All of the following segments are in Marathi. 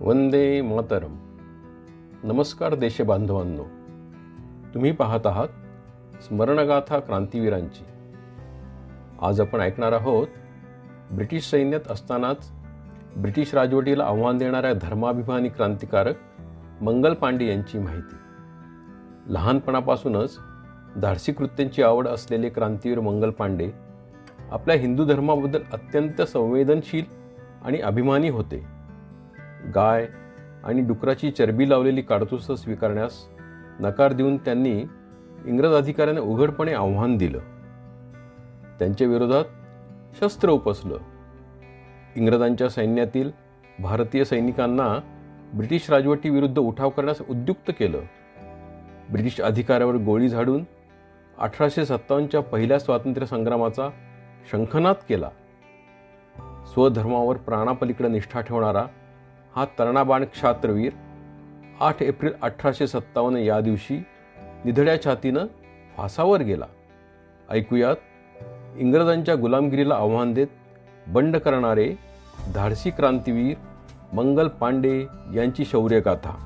वंदे मातरम. नमस्कार देशबांधवांनो. तुम्ही पाहत आहात स्मरणगाथा क्रांतीवीरांची. आज आपण ऐकणार आहोत ब्रिटिश सैन्यात असतानाच ब्रिटिश राजवटीला आव्हान देणाऱ्या धर्माभिमानी क्रांतिकारक मंगल पांडे यांची माहिती. लहानपणापासूनच धाडसी कृत्यांची आवड असलेले क्रांतीवीर मंगल पांडे आपल्या हिंदू धर्माबद्दल अत्यंत संवेदनशील आणि अभिमानी होते. गाय आणि डुकराची चरबी लावलेली काडतुसं स्वीकारण्यास नकार देऊन त्यांनी इंग्रज अधिकाऱ्यांना उघडपणे आव्हान दिलं. त्यांच्या विरोधात शस्त्र उपसलं. इंग्रजांच्या सैन्यातील भारतीय सैनिकांना ब्रिटिश राजवटीविरुद्ध उठाव करण्यास उद्युक्त केलं. ब्रिटिश अधिकाऱ्यावर गोळी झाडून अठराशे सत्तावन्नच्या पहिल्या स्वातंत्र्य संग्रामाचा शंखनाद केला. स्वधर्मावर प्राणापलीकडे निष्ठा ठेवणारा हा तरुणाबाण क्षात्रवीर आठ एप्रिल अठराशे सत्तावन्न या दिवशी निधड्या छातीनं फासावर गेला. ऐकूयात इंग्रजांच्या गुलामगिरीला आव्हान देत बंड करणारे धाडसी क्रांतीवीर मंगल पांडे यांची शौर्यगाथा.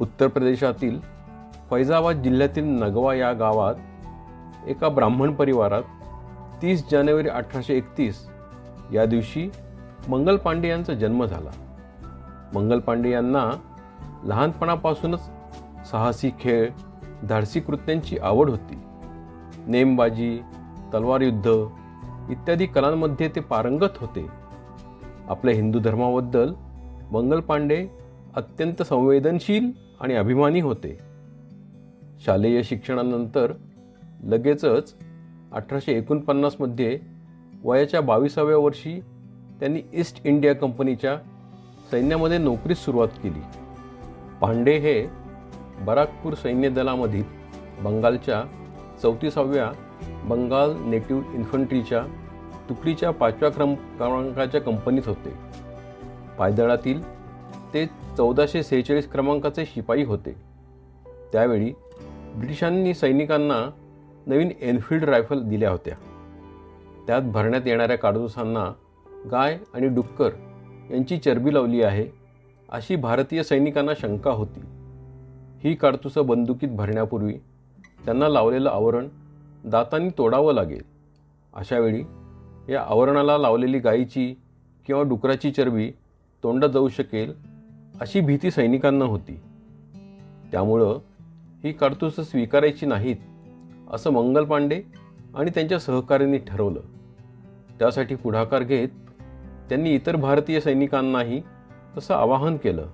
उत्तर प्रदेशातील फैजाबाद जिल्ह्यातील नगवा या गावात एका ब्राह्मण परिवारात तीस जानेवारी अठराशे एकतीस या दिवशी मंगल पांडे यांचा जन्म झाला. मंगल पांडे यांना लहानपणापासूनच साहसी खेळ धाडसी कृत्यांची आवड होती. नेमबाजी तलवार युद्ध इत्यादी कलांमध्ये ते पारंगत होते. आपल्या हिंदू धर्माबद्दल मंगल पांडे अत्यंत संवेदनशील आणि अभिमानी होते. शालेय शिक्षणानंतर लगेचच अठराशे एकोणपन्नासमध्ये वयाच्या बावीसाव्या वर्षी त्यांनी ईस्ट इंडिया कंपनीच्या सैन्यामध्ये नोकरीस सुरुवात केली. पांडे हे बराकपूर सैन्य दलामधील बंगालच्या चौतीसाव्या बंगाल नेटिव्ह इन्फंट्रीच्या तुकडीच्या पाचव्या क्रम क्रमांकाच्या कंपनीत होते. पायदळातील ते चौदाशे सेहेचाळीस क्रमांकाचे शिपाई होते. त्यावेळी ब्रिटिशांनी सैनिकांना नवीन एनफिल्ड रायफल दिल्या होत्या. त्यात भरण्यात येणाऱ्या काडतुसांना गाय आणि डुक्कर यांची चरबी लावली आहे अशी भारतीय सैनिकांना शंका होती. ही काडतुसं बंदुकीत भरण्यापूर्वी त्यांना लावलेलं आवरण दातांनी तोडावं लागेल. अशावेळी या आवरणाला लावलेली गायीची किंवा डुकराची चरबी तोंडात जाऊ शकेल अशी भीती सैनिकांना होती. त्यामुळं ही काडतुसं स्वीकारायची नाहीत असं मंगल पांडे आणि त्यांच्या सहकाऱ्यांनी ठरवलं. त्यासाठी पुढाकार घेत त्यांनी इतर भारतीय सैनिकांनाही तसं आवाहन केलं.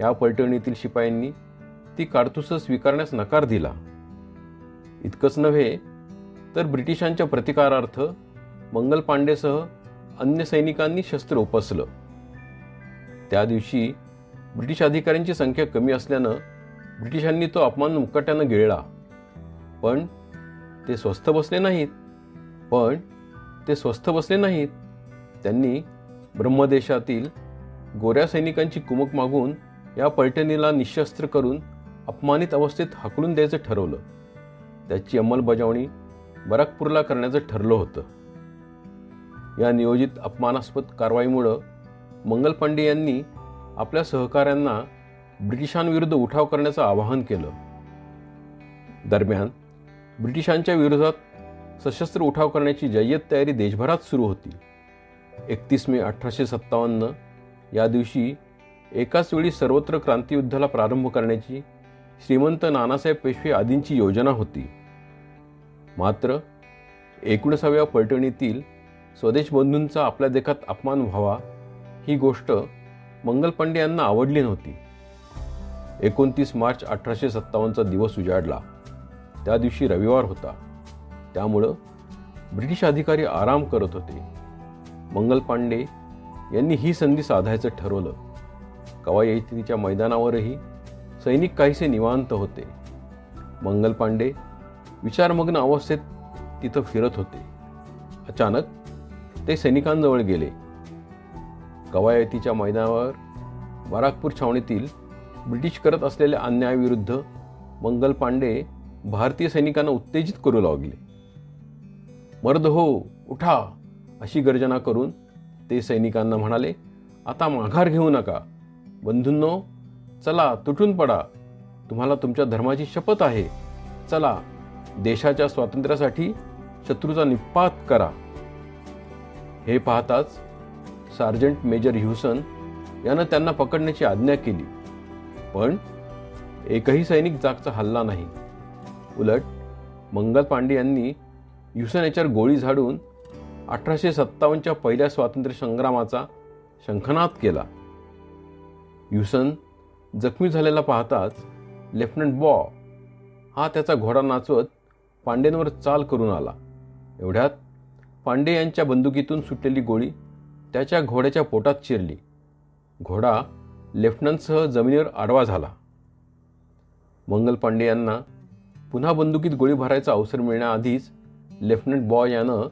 या पलटणीतील शिपायांनी ती काडतुसं स्वीकारण्यास नकार दिला. इतकंच नव्हे तर ब्रिटिशांच्या प्रतिकारार्थ मंगल पांडेसह अन्य सैनिकांनी शस्त्र उपसलं. त्या दिवशी ब्रिटिश अधिकाऱ्यांची संख्या कमी असल्यानं ब्रिटिशांनी तो अपमान मुकाट्यानं गिळला. पण ते स्वस्थ बसले नाहीत. पण ते स्वस्थ बसले नाहीत. त्यांनी ब्रह्मदेशातील गोऱ्या सैनिकांची कुमक मागून या पलटणीला निशस्त्र करून अपमानित अवस्थेत हाकलून द्यायचं ठरवलं. त्याची अंमलबजावणी बराकपूरला करण्याचं ठरलं होतं. या नियोजित अपमानास्पद कारवाईमुळं मंगल पांडे यांनी आपल्या सहकाऱ्यांना ब्रिटिशांविरुद्ध उठाव करण्याचं आवाहन केलं. दरम्यान ब्रिटिशांच्या विरोधात सशस्त्र उठाव करण्याची जय्यत तयारी देशभरात सुरू होती. एकतीस मे अठराशे सत्तावन्न. या दिवशी एकाच वेळी सर्वत्र क्रांतियुद्धाला प्रारंभ करण्याची श्रीमंत नानासाहेब पेशवे आदींची योजना होती. मात्र एकोणीसाव्या पलटणीतील स्वदेश बंधूंचा आपल्या देखात अपमान व्हावा ही गोष्ट मंगल पांडे यांना आवडली नव्हती. एकोणतीस मार्च अठराशे सत्तावन्नचा दिवस उजाडला. त्या दिवशी रविवार होता. त्यामुळं ब्रिटिश अधिकारी आराम करत होते. मंगल पांडे यांनी ही संधी साधायचं ठरवलं. कवायतीच्या मैदानावरही सैनिक काहीसे निवांत होते. मंगल पांडे विचारमग्न अवस्थेत तिथं फिरत होते. अचानक ते सैनिकांजवळ गेले. कवायतीच्या मैदानावर बाराकपूर छावणीतील ब्रिटिश करत असलेल्या अन्यायाविरुद्ध मंगल पांडे भारतीय सैनिकांना उत्तेजित करू लागले. मर्द हो उठा. अशी गर्जना करून ते सैनिकांना म्हणाले आता माघार घेऊ नका. बंधूंनो चला तुटून पडा. तुम्हाला तुमच्या धर्माची शपथ आहे. चला देशाच्या स्वातंत्र्यासाठी शत्रूचा निपात करा. हे पाहताच सार्जंट मेजर ह्युसन यानं त्यांना पकडण्याची आज्ञा केली. पण एकही सैनिक जागचा हल्ला नाही. उलट मंगल पांडे यांनी ह्युसन याच्यावर गोळी झाडून अठराशे सत्तावन्नच्या पहिल्या स्वातंत्र्य संग्रामाचा शंखनाद केला. युसन जखमी झालेला पाहताच लेफ्टनंट बॉ हा त्याचा घोडा नाचवत पांडेंवर चाल करून आला. एवढ्यात पांडे यांच्या बंदुकीतून सुटलेली गोळी त्याच्या घोड्याच्या पोटात शिरली घोडा लेफ्टनंटसह जमिनीवर आडवा झाला. मंगल पांडे यांना पुन्हा बंदुकीत गोळी भरायचा अवसर मिळण्याआधीच लेफ्टनंट बॉ यानं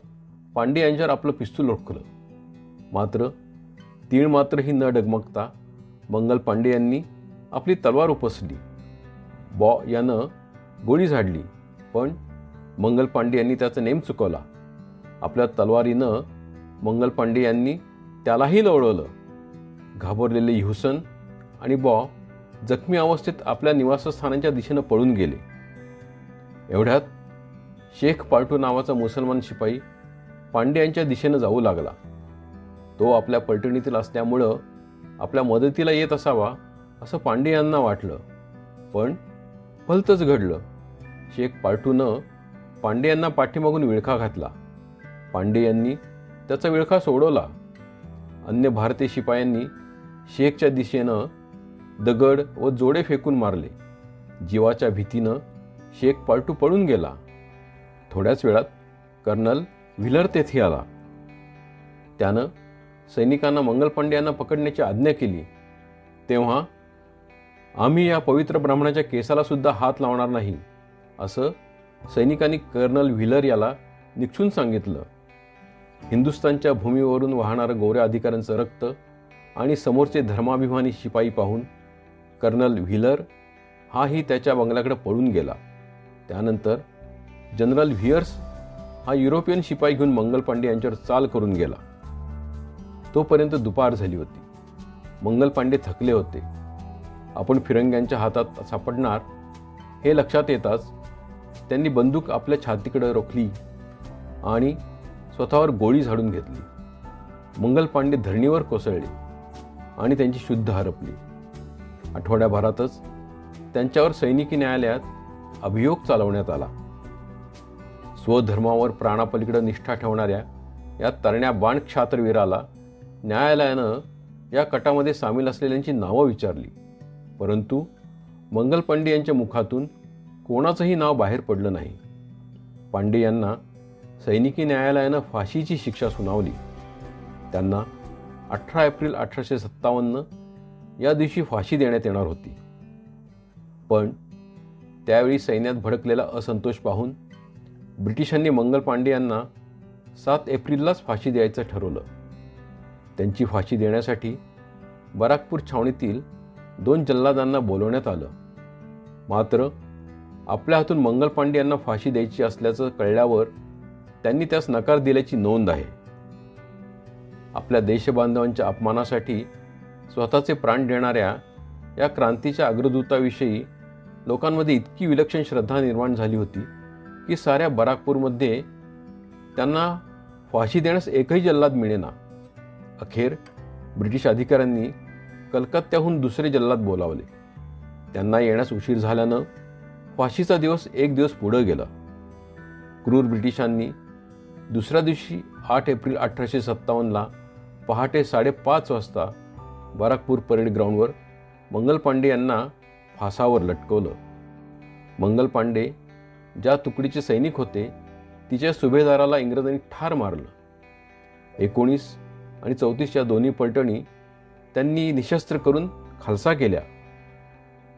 पांडे यांच्यावर आपलं पिस्तूल रोखलं मात्र तीळ मात्रही न डगमगता मंगल पांडे यांनी आपली तलवार उपसली. बॉ यानं गोळी झाडली पण मंगल पांडे यांनी त्याचा नेम चुकवला. आपल्या तलवारीनं मंगल पांडे यांनी त्यालाही लवळवलं. घाबरलेले ह्युसन आणि बॉ जखमी अवस्थेत आपल्या निवासस्थानांच्या दिशेनं पळून गेले. एवढ्यात शेख पालटू नावाचा मुसलमान शिपाई पांड्यांच्या दिशेनं जाऊ लागला. तो आपल्या पलटणीतील असल्यामुळं आपल्या मदतीला येत असावा असं पांडेयांना वाटलं. पण भलतंच घडलं. शेख पाल्टूनं पांडेयांना पाठीमागून विळखा घातला. पांडे यांनी त्याचा विळखा सोडवला. अन्य भारतीय शिपायांनी शेखच्या दिशेनं दगड व जोडे फेकून मारले. जीवाच्या भीतीनं शेख पालटू पळून गेला. थोड्याच वेळात कर्नल व्हिलर तेथे आला. त्यानं सैनिकांना मंगल यांना पकडण्याची आज्ञा केली. तेव्हा आम्ही या पवित्र ब्राह्मणाच्या केसाला सुद्धा हात लावणार नाही असं सैनिकांनी कर्नल व्हिलर याला निक्षून सांगितलं. हिंदुस्थानच्या भूमीवरून वाहणारं गोऱ्या अधिकाऱ्यांचं रक्त आणि समोरचे धर्माभिमानी शिपाई पाहून कर्नल व्हिलर हाही त्याच्या बंगल्याकडे पळून गेला. त्यानंतर जनरल व्हिअर्स हा युरोपियन शिपाई घेऊन मंगल पांडे यांच्यावर चाल करून गेला. तोपर्यंत दुपार झाली होती. मंगल पांडे थकले होते. आपण फिरंग्यांच्या हातात सापडणार हे लक्षात येताच त्यांनी बंदूक आपल्या छातीकडे रोखली आणि स्वतःवर गोळी झाडून घेतली. मंगल पांडे धरणीवर कोसळले आणि त्यांची शुद्ध हरपली. आठवड्याभरातच त्यांच्यावर सैनिकी न्यायालयात अभियोग चालवण्यात आला. स्वधर्मावर प्राणापलीकडे निष्ठा ठेवणाऱ्या या तरण्या बाणक्षात्रवीराला न्यायालयानं या कटामध्ये सामील असलेल्यांची नावं विचारली. परंतु मंगल पांडे यांच्या मुखातून कोणाचंही नाव बाहेर पडलं नाही. पांडे यांना सैनिकी न्यायालयानं फाशीची शिक्षा सुनावली. त्यांना अठरा एप्रिल अठराशे सत्तावन्न या दिवशी फाशी देण्यात येणार होती. पण त्यावेळी सैन्यात भडकलेला असंतोष पाहून ब्रिटिशांनी मंगल पांडे यांना सात एप्रिललाच फाशी द्यायचं ठरवलं. त्यांची फाशी देण्यासाठी बराकपूर छावणीतील दोन जल्लादांना बोलवण्यात आलं. मात्र आपल्या हातून मंगल पांडे यांना फाशी द्यायची असल्याचं कळल्यावर त्यांनी त्यास नकार दिल्याची नोंद आहे. आपल्या देशबांधवांच्या अपमानासाठी स्वतःचे प्राण देणाऱ्या या क्रांतीच्या अग्रदूताविषयी लोकांमध्ये इतकी विलक्षण श्रद्धा निर्माण झाली होती. की साऱ्या बराकपूरमध्ये त्यांना फाशी देण्यास एकही जल्लाद मिळेना. अखेर ब्रिटिश अधिकाऱ्यांनी कलकत्त्याहून दुसरे जल्लाद बोलावले. त्यांना येण्यास उशीर झाल्यानं फाशीचा दिवस एक दिवस पुढं गेला. क्रूर ब्रिटिशांनी दुसऱ्या दिवशी आठ एप्रिल अठराशे सत्तावन्नला पहाटे साडेपाच वाजता बाराकपूर परेड ग्राउंडवर मंगल पांडे यांना फासावर लटकवलं. मंगल पांडे ज्या तुकडीचे सैनिक होते तिच्या सुभेदाराला इंग्रजांनी ठार मारलं. एकोणीस आणि चौतीस या दोन्ही पलटणी त्यांनी निशस्त्र करून खालसा केल्या.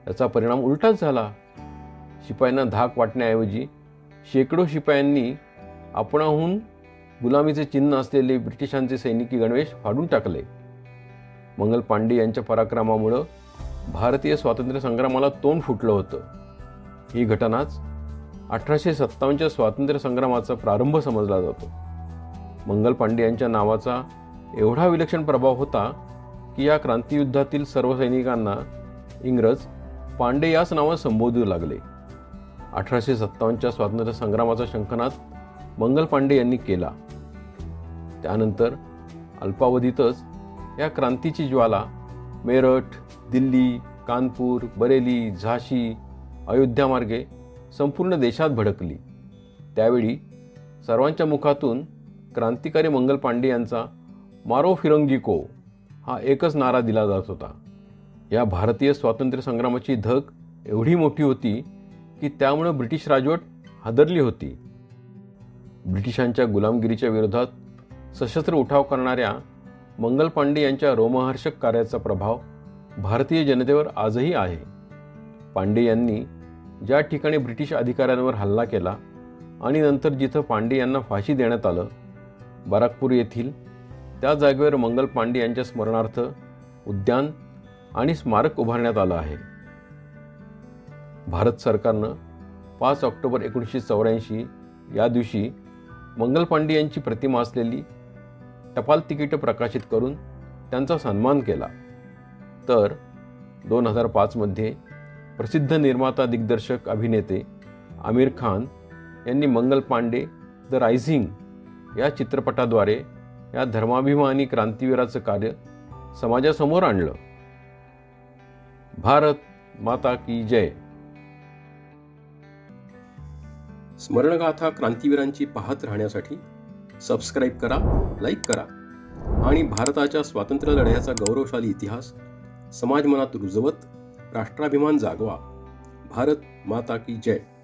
याचा परिणाम उलटाच झाला. शिपायांना धाक वाटण्याऐवजी शेकडो शिपायांनी आपणाहून गुलामीचे चिन्ह असलेले ब्रिटिशांचे सैनिकी गणवेश फाडून टाकले. मंगल पांडे यांच्या पराक्रमामुळं भारतीय स्वातंत्र्य संग्रामाला तोंड फुटलं होतं. ही घटनाच अठराशे सत्तावन्नच्या स्वातंत्र्य संग्रामाचा प्रारंभ समजला जातो. मंगल पांडे यांच्या नावाचा एवढा विलक्षण प्रभाव होता की या क्रांतियुद्धातील सर्व सैनिकांना इंग्रज पांडे याच नावानं संबोधू लागले. अठराशे सत्तावन्नच्या स्वातंत्र्य संग्रामाचा शंखनाद मंगल पांडे यांनी केला. त्यानंतर अल्पावधीतच या क्रांतीची ज्वाला मेरठ दिल्ली कानपूर बरेली झाशी अयोध्यामार्गे संपूर्ण देशात भडकली. त्यावेळी सर्वांच्या मुखातून क्रांतिकारी मंगल पांडे यांचा मारो फिरंगी को हा एकच नारा दिला जात होता. या भारतीय स्वातंत्र्य संग्रामाची धग एवढी मोठी होती की त्यामुळं ब्रिटिश राजवट हादरली होती. ब्रिटिशांच्या गुलामगिरीच्या विरोधात सशस्त्र उठाव करणाऱ्या मंगल पांडे यांच्या रोमहर्षक कार्याचा प्रभाव भारतीय जनतेवर आजही आहे. पांडे यांनी ज्या ठिकाणी ब्रिटिश अधिकाऱ्यांवर हल्ला केला आणि नंतर जिथं पांडे यांना फाशी देण्यात आलं बराकपूर येथील त्या जागेवर मंगल पांडे यांच्या स्मरणार्थ उद्यान आणि स्मारक उभारण्यात आलं आहे. भारत सरकारनं पाच ऑक्टोबर एकोणीसशे चौऱ्याऐंशी या दिवशी मंगल पांडे यांची प्रतिमा असलेली टपाल तिकीटं प्रकाशित करून त्यांचा सन्मान केला. तर दोन हजार पाचमध्ये प्रसिद्ध निर्माता दिग्दर्शक अभिनेते आमिर खान यांनी मंगल पांडे द रायझिंग या चित्रपटाद्वारे या धर्माभिमानी क्रांतिवीराचं कार्य समाजासमोर आणलं. भारत माता की जय. स्मरणगाथा क्रांतिवीरांची पाहत राहण्यासाठी सबस्क्राईब करा लाईक करा आणि भारताच्या स्वातंत्र्य लढ्याचा गौरवशाली इतिहास समाज मनात रुजवत राष्ट्राभिमान जागवा. भारत माता की जय.